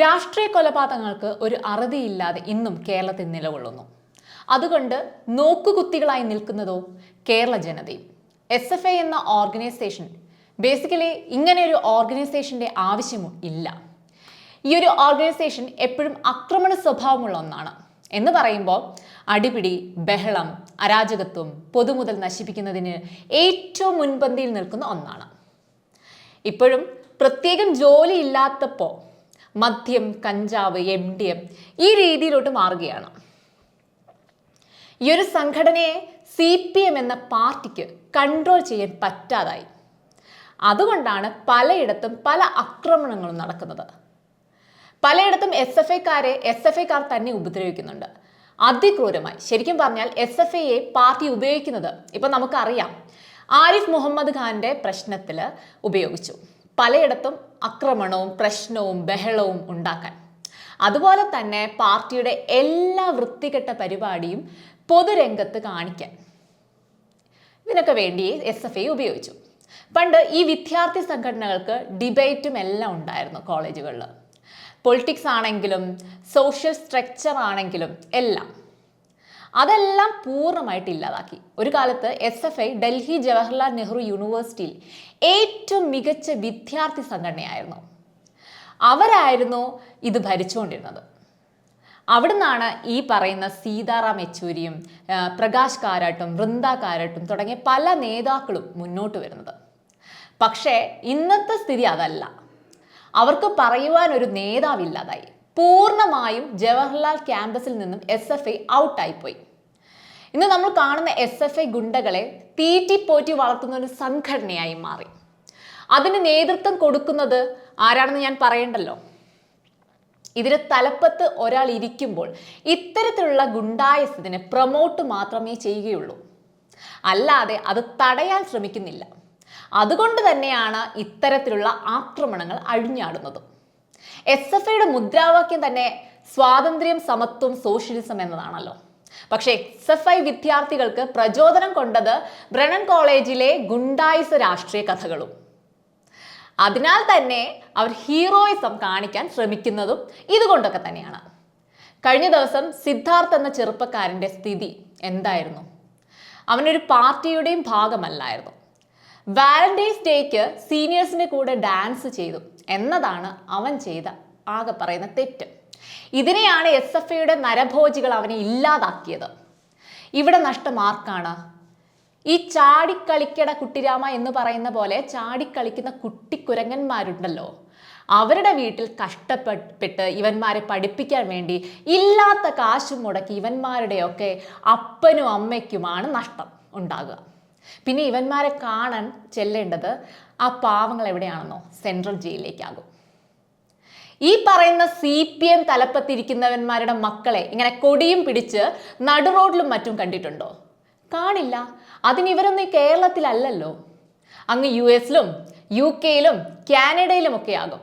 രാഷ്ട്രീയ കൊലപാതകങ്ങൾക്ക് ഒരു അറുതിയില്ലാതെ ഇന്നും കേരളത്തിൽ നിലകൊള്ളുന്നു. അതുകൊണ്ട് നോക്കുകുത്തികളായി നിൽക്കുന്നതോ കേരള ജനതയും. എസ് എഫ് ഐ എന്ന ഓർഗനൈസേഷൻ ബേസിക്കലി ഇങ്ങനെ ഒരു ഓർഗനൈസേഷന്റെ ആവശ്യമോ ഇല്ല. ഈ ഒരു ഓർഗനൈസേഷൻ എപ്പോഴും ആക്രമണ സ്വഭാവമുള്ള ഒന്നാണ്. എന്ന് പറയുമ്പോൾ അടിപിടി ബഹളം അരാജകത്വം പൊതുമുതൽ നശിപ്പിക്കുന്നതിന് ഏറ്റവും മുൻപന്തിയിൽ നിൽക്കുന്ന ഒന്നാണ്. ഇപ്പോഴും പ്രത്യേകം ജോലി ഇല്ലാത്തപ്പോൾ മദ്യം കഞ്ചാവ് എം ഡി എം ഈ രീതിയിലോട്ട് മാറുകയാണ്. ഈ ഒരു സംഘടനയെ സി പി എം എന്ന പാർട്ടിക്ക് കൺട്രോൾ ചെയ്യാൻ പറ്റാതായി. അതുകൊണ്ടാണ് പലയിടത്തും പല ആക്രമണങ്ങളും നടക്കുന്നത്. പലയിടത്തും എസ് എഫ് ഐക്കാരെ എസ് എഫ് ഐക്കാർ തന്നെ ഉപദ്രവിക്കുന്നുണ്ട്. അതിക്രൂരമായി. ശരിക്കും പറഞ്ഞാൽ എസ് എഫ് ഐയെ പാർട്ടി ഉപയോഗിക്കുന്നത് ഇപ്പം നമുക്കറിയാം. ആരിഫ് മുഹമ്മദ് ഖാന്റെ പ്രശ്നത്തിൽ ഉപയോഗിച്ചു. പലയിടത്തും ആക്രമണവും പ്രശ്നവും ബഹളവും ഉണ്ടാക്കാൻ. അതുപോലെ തന്നെ പാർട്ടിയുടെ എല്ലാ വൃത്തികെട്ട പരിപാടിയും പൊതുരംഗത്ത് കാണിക്കാൻ. ഇതിനൊക്കെ വേണ്ടി എസ് എഫ് ഐ ഉപയോഗിച്ചു. പണ്ട് ഈ വിദ്യാർത്ഥി സംഘടനകൾക്ക് ഡിബേറ്റും എല്ലാം ഉണ്ടായിരുന്നു കോളേജുകളിൽ പൊളിറ്റിക്സ് ആണെങ്കിലും സോഷ്യൽ സ്ട്രക്ചർ ആണെങ്കിലും എല്ലാം. അതെല്ലാം പൂർണമായിട്ട് ഇല്ലാതാക്കി. ഒരു കാലത്ത് S F I Delhi Jawaharlal Nehru യൂണിവേഴ്സിറ്റിയിൽ ഏറ്റവും മികച്ച വിദ്യാർത്ഥി സംഘടനയായിരുന്നു. അവരായിരുന്നു ഇത് ഭരിച്ചുകൊണ്ടിരുന്നത്. അവിടുന്നാണ് ഈ പറയുന്ന സീതാറാം യെച്ചൂരിയും പ്രകാശ് കാരാട്ടും വൃന്ദ കാരാട്ടും തുടങ്ങിയ പല നേതാക്കളും മുന്നോട്ട് വരുന്നത്. പക്ഷേ ഇന്നത്തെ സ്ഥിതി അതല്ല. അവർക്ക് പറയുവാൻ ഒരു നേതാവില്ലാതായി പൂർണമായും ജവഹർലാൽ ക്യാമ്പസിൽ നിന്നും എസ് എഫ് ഐ ഔട്ടായിപ്പോയി. ഇന്ന് നമ്മൾ കാണുന്ന എസ് എഫ് ഐ ഗുണ്ടകളെ തീറ്റിപ്പോറ്റി വളർത്തുന്ന ഒരു സംഘടനയായി മാറി. അതിന് നേതൃത്വം കൊടുക്കുന്നത് ആരാണെന്ന് ഞാൻ പറയണ്ടല്ലോ? ഇതിന് തലപ്പത്ത് ഒരാൾ ഇരിക്കുമ്പോൾ ഇത്തരത്തിലുള്ള ഗുണ്ടായസത്തിനെ പ്രൊമോട്ട് മാത്രമേ ചെയ്യുകയുള്ളൂ. അല്ലാതെ അത് തടയാൻ ശ്രമിക്കുന്നില്ല. അതുകൊണ്ട് തന്നെയാണ് ഇത്തരത്തിലുള്ള ആക്രമണങ്ങൾ അഴിഞ്ഞാടുന്നതും. എസ് എഫ് ഐയുടെ മുദ്രാവാക്യം തന്നെ സ്വാതന്ത്ര്യം സമത്വം സോഷ്യലിസം എന്നതാണല്ലോ. പക്ഷേ എസ് എഫ് ഐ വിദ്യാർത്ഥികൾക്ക് പ്രചോദനം കൊണ്ടത് ബ്രണൻ കോളേജിലെ ഗുണ്ടായിസ രാഷ്ട്രീയ കഥകളും. അതിനാൽ തന്നെ അവർ ഹീറോയിസം കാണിക്കാൻ ശ്രമിക്കുന്നതും ഇതുകൊണ്ടൊക്കെ തന്നെയാണ്. കഴിഞ്ഞ ദിവസം സിദ്ധാർത്ഥ് എന്ന ചെറുപ്പക്കാരന്റെ സ്ഥിതി എന്തായിരുന്നു? അവനൊരു പാർട്ടിയുടെയും ഭാഗമല്ലായിരുന്നു. വാലന്റൈൻസ് ഡേക്ക് സീനിയേഴ്സിന്റെ കൂടെ ഡാൻസ് ചെയ്തു. എന്നതാണ് അവൻ ചെയ്ത ആകെ പറയുന്ന തെറ്റ്. ഇതിനെയാണ് എസ് എഫ് ഐയുടെ നരഭോജികൾ അവനെ ഇല്ലാതാക്കിയത്. ഇവിടെ നഷ്ടം ആർക്കാണ്? ഈ ചാടിക്കളിക്കട കുട്ടിരാമ എന്ന് പറയുന്ന പോലെ ചാടിക്കളിക്കുന്ന കുട്ടിക്കുരങ്ങന്മാരുണ്ടല്ലോ. അവരുടെ വീട്ടിൽ കഷ്ടപ്പെട്ട് ഇവന്മാരെ പഠിപ്പിക്കാൻ വേണ്ടി ഇല്ലാത്ത കാശും മുടക്കി ഇവന്മാരുടെയൊക്കെ അപ്പനും അമ്മയ്ക്കുമാണ് നഷ്ടം ഉണ്ടാകുക. പിന്നെ ഇവന്മാരെ കാണാൻ ചെല്ലേണ്ടത് ആ പാവങ്ങൾ എവിടെയാണെന്നോ സെൻട്രൽ ജയിലിലേക്കാകും ഈ പറയുന്ന സി പി എം തലപ്പത്തിരിക്കുന്നവന്മാരുടെ മക്കളെ ഇങ്ങനെ കൊടിയും പിടിച്ച് നടു റോഡിലും മറ്റും കണ്ടിട്ടുണ്ടോ? കാണില്ല. അതിന് ഇവരൊന്നും ഈ കേരളത്തിലല്ലല്ലോ. അങ്ങ് യു എസിലും യു കെയിലും കാനഡയിലും ഒക്കെ ആകും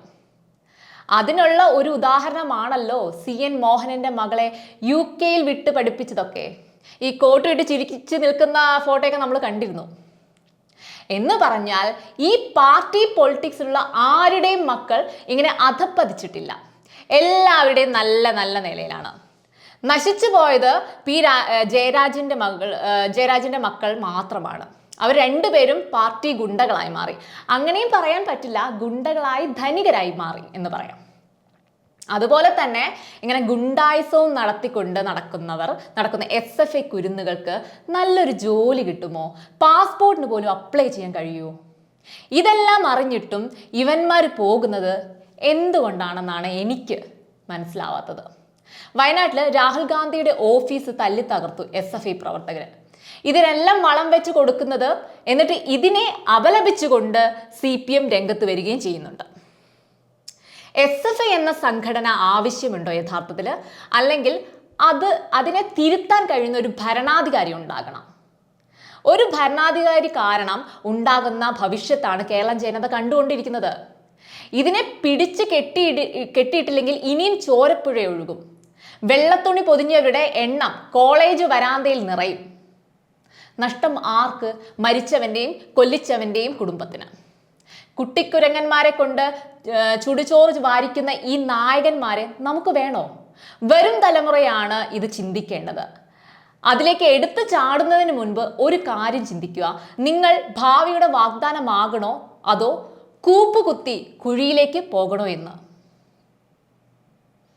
അതിനുള്ള ഒരു ഉദാഹരണമാണല്ലോ സി എൻ മോഹനന്റെ മകളെ യു കെയിൽ വിട്ട് പഠിപ്പിച്ചതൊക്കെ. ഈ കോട്ട് ഇട്ട് ചിരിച്ച് നിൽക്കുന്ന ഫോട്ടോയൊക്കെ നമ്മൾ കണ്ടിരുന്നു. എന്ന് പറഞ്ഞാൽ ഈ പാർട്ടി പൊളിറ്റിക്സിലുള്ള ആരുടെയും മക്കൾ ഇങ്ങനെ അധപ്പതിച്ചിട്ടില്ല. എല്ലാവരുടെയും നല്ല നല്ല നിലയിലാണ്. നശിച്ചു പോയത് പി രാ ജയരാജിന്റെ മകൾ ജയരാജിന്റെ മക്കൾ മാത്രമാണ്. അവർ രണ്ടുപേരും പാർട്ടി ഗുണ്ടകളായി മാറി. അങ്ങനെയും പറയാൻ പറ്റില്ല ഗുണ്ടകളായി ധനികരായി മാറി എന്ന് പറയാം. അതുപോലെ തന്നെ ഇങ്ങനെ ഗുണ്ടായുസവും നടത്തിക്കൊണ്ട് നടക്കുന്നവർ നടക്കുന്ന എസ് എഫ് ഐ കുരുന്നുകൾക്ക് നല്ലൊരു ജോലി കിട്ടുമോ? പാസ്പോർട്ടിന് പോലും അപ്ലൈ ചെയ്യാൻ കഴിയുമോ ഇതെല്ലാം അറിഞ്ഞിട്ടും ഇവന്മാർ പോകുന്നത് എന്തുകൊണ്ടാണെന്നാണ് എനിക്ക് മനസ്സിലാവാത്തത്. വയനാട്ടിൽ രാഹുൽ ഗാന്ധിയുടെ ഓഫീസ് തല്ലി തകർത്തു എസ് എഫ് ഐ പ്രവർത്തകർ ഇതിനെല്ലാം വളം വെച്ച് കൊടുക്കുന്നത് എന്നിട്ട് ഇതിനെ അപലപിച്ചുകൊണ്ട് സി പി എം രംഗത്ത് വരികയും ചെയ്യുന്നുണ്ട്. എസ് എഫ് ഐ എന്ന സംഘടന ആവശ്യമുണ്ടോ യഥാർത്ഥത്തിൽ? അല്ലെങ്കിൽ അത് അതിനെ തിരുത്താൻ കഴിയുന്ന ഒരു ഭരണാധികാരി ഉണ്ടാകണം? ഒരു ഭരണാധികാരി കാരണം ഉണ്ടാകുന്ന ഭവിഷ്യത്താണ് കേരളം ജനത കണ്ടുകൊണ്ടിരിക്കുന്നത്. ഇതിനെ പിടിച്ച് കെട്ടിയിടി കെട്ടിയിട്ടില്ലെങ്കിൽ ഇനിയും ചോരപ്പുഴ ഒഴുകും. വെള്ളത്തുണി പൊതിഞ്ഞവരുടെ എണ്ണം കോളേജ് വരാന്തയിൽ നിറയും. നഷ്ടം ആർക്ക്? മരിച്ചവന്റെയും കൊല്ലിച്ചവന്റെയും കുടുംബത്തിന്. കുട്ടിക്കുരങ്ങന്മാരെ കൊണ്ട് ചുടുചോറ് വാരിക്കുന്ന ഈ നായകന്മാരെ നമുക്ക് വേണോ? വരും തലമുറയാണ് ഇത് ചിന്തിക്കേണ്ടത്. അതിലേക്ക് എടുത്തു ചാടുന്നതിന് മുൻപ് ഒരു കാര്യം ചിന്തിക്കുക. നിങ്ങൾ ഭാവിയുടെ വാഗ്ദാനമാകണോ? അതോ കൂപ്പുകുത്തി കുഴിയിലേക്ക് പോകണോ എന്ന്?